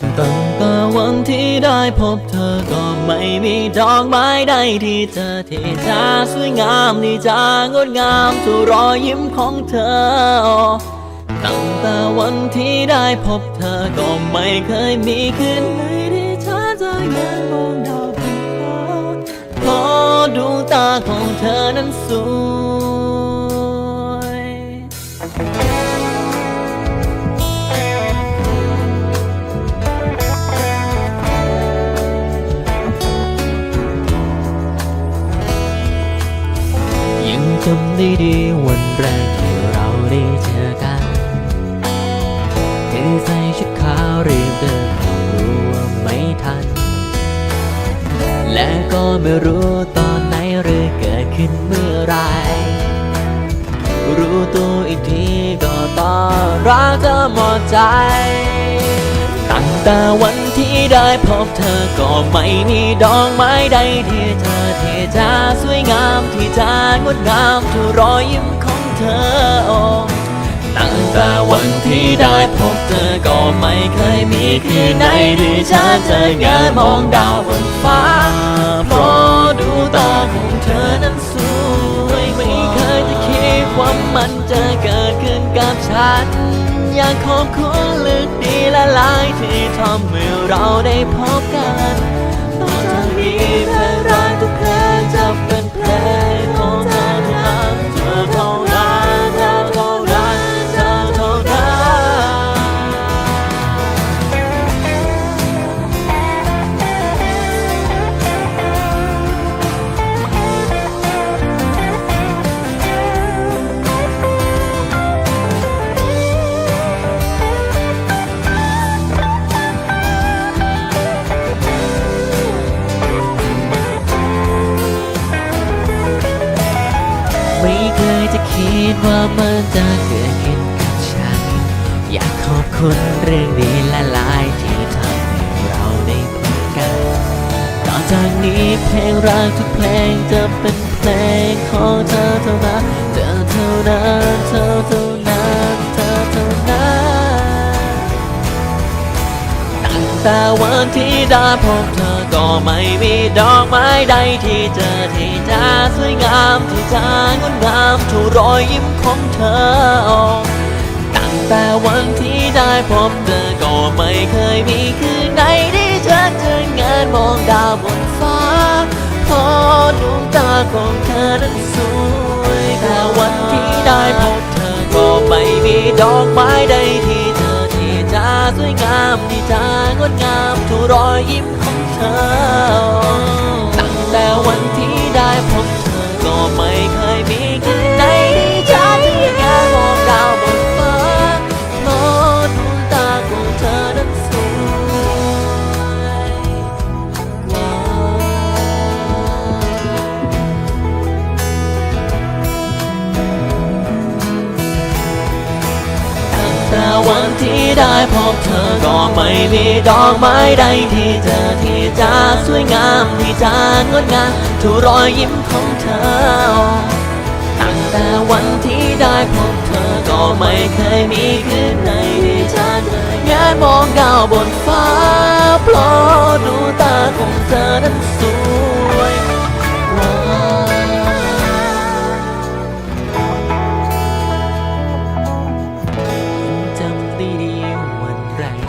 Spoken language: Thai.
ตั้งแต่วันที่ได้พบเธอก็ไม่มีดอกไม้ใดที่เธอที่จะสวยงามที่จะงดงามทุกรอยยิ้มของเธอ ตั้งแต่วันที่ได้พบเธอก็ไม่เคยมีคืนไหนที่เธอจะเงนมองดาวบนฟ้าเพราะดวงตาของเธอนั้นสวย จำได้ดีวันแรกที่เราได้เจอกันเธอใส่ชุดขาวรีบเดินเข้ารู้ว่าไม่ทัน และก็ไม่รู้ตอนไหนหรือเกิดขึ้นเมื่อไร รู้ตัวอีกทีก็ตอนรักเธอหมดใจ ตั้งแต่วัน ที่ได้พบเธอก็ไม่มีดอกไม้ใดที่เธอที่จะสวยงามที่จะงดงามทุรอยยิ้มของเธอตั้งแต่วันที่ได้พบเธอก็ไม่เคยมีคืนไหนที่ฉันจะเงยมองดาวบนฟ้าเพราะดูตาของเธอนั้นสวยไม่เคยจะคิดว่ามันจะเกิดขึ้นกับฉัน อยากขอบคุณลึกดีละลายที่ทำให้เราได้พบกัน ยจะคิดว่ามันจะเกิดขึ้นกับฉัน อยากขอบคุณเรื่องดีละลายที่ทำให้เราได้พบกัน ต่อจากนี้เพลงรักทุกเพลงจะเป็นเพลง แต่วันที่ได้พบเธอก็ไม่มีดอกไม้ใดที่เจอที่จะสวยงามที่จะงดงามทุรอยยิ้มของเธอ ตั้งแต่วันที่ได้พบเธอก็ไม่เคยมีคืนไหนที่ฉันจะเงนมองดาวบนฟ้าเพราะดวงตาของเธอนั้นสวยแต่วันที่ได้พบเธอก็ไม่มีดอกไม้ใด สวยงามที่จางดงามทุกรอยยิ้มของเธอ แต่วันที่ได้พบเธอก็ไม่มีดอกไม้ใดที่เจอที่จะสวยงามที่จะงดงามทุกรอยยิ้มของเธอ ตั้งแต่วันที่ได้พบเธอก็ไม่เคยมีคืนไหนที่ฉันแงนมองดาวบนฟ้าเพราะดูตาของเธอนั้นสวย แปลง